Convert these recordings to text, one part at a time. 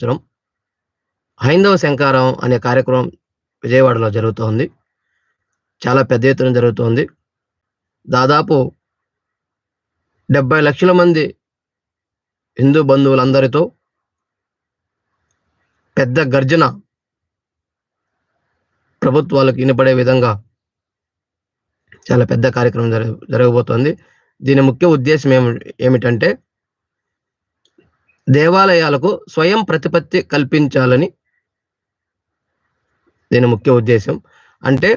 సంవత్సరం హైందవ శంకారం అనే కార్యక్రమం విజయవాడలో జరుగుతోంది. చాలా పెద్ద ఎత్తున జరుగుతోంది. దాదాపు డెబ్బై లక్షల మంది హిందూ బంధువులందరితో పెద్ద గర్జన ప్రభుత్వాలకు వినపడే విధంగా చాలా పెద్ద కార్యక్రమం జరగ జరగబోతోంది. దీని ముఖ్య ఉద్దేశం ఏమి ఏమిటంటే దేవాలయాలకు స్వయం ప్రతిపత్తి కల్పించాలని దీని ముఖ్య ఉద్దేశం. అంటే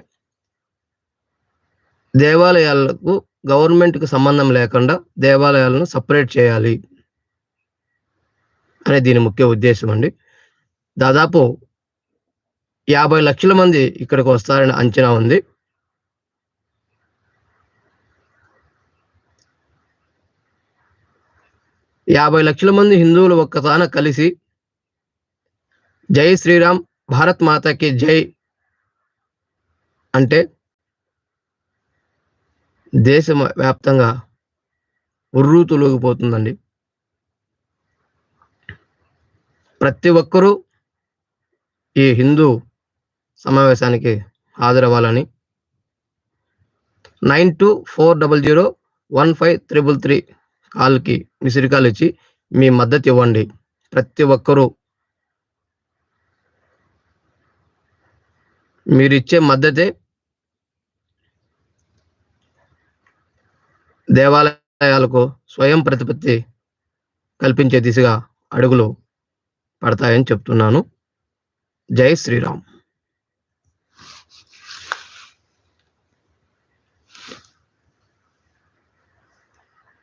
దేవాలయాలకు గవర్నమెంట్కు సంబంధం లేకుండా దేవాలయాలను సపరేట్ చేయాలి అనే దీని ముఖ్య ఉద్దేశం అండి. దాదాపు యాభై లక్షల మంది ఇక్కడికి వస్తారని అంచనా ఉంది. యాభై లక్షల మంది హిందువులు ఒక్కసాన కలిసి జై శ్రీరామ్ భారత్ మాతకి జై అంటే దేశ వ్యాప్తంగా ఉర్రూ తొలగిపోతుందండి ప్రతి ఒక్కరూ ఈ హిందూ సమావేశానికి హాజరవ్వాలని nine two four double zero one five triple three వాళ్ళకి మిసిరికాలు ఇచ్చి మీ మద్దతు ఇవ్వండి. ప్రతి ఒక్కరూ మీరు ఇచ్చే మద్దతే దేవాలయాలకు స్వయం ప్రతిపత్తి కల్పించే దిశగా అడుగులు పడతాయని చెప్తున్నాను. జై శ్రీరామ్.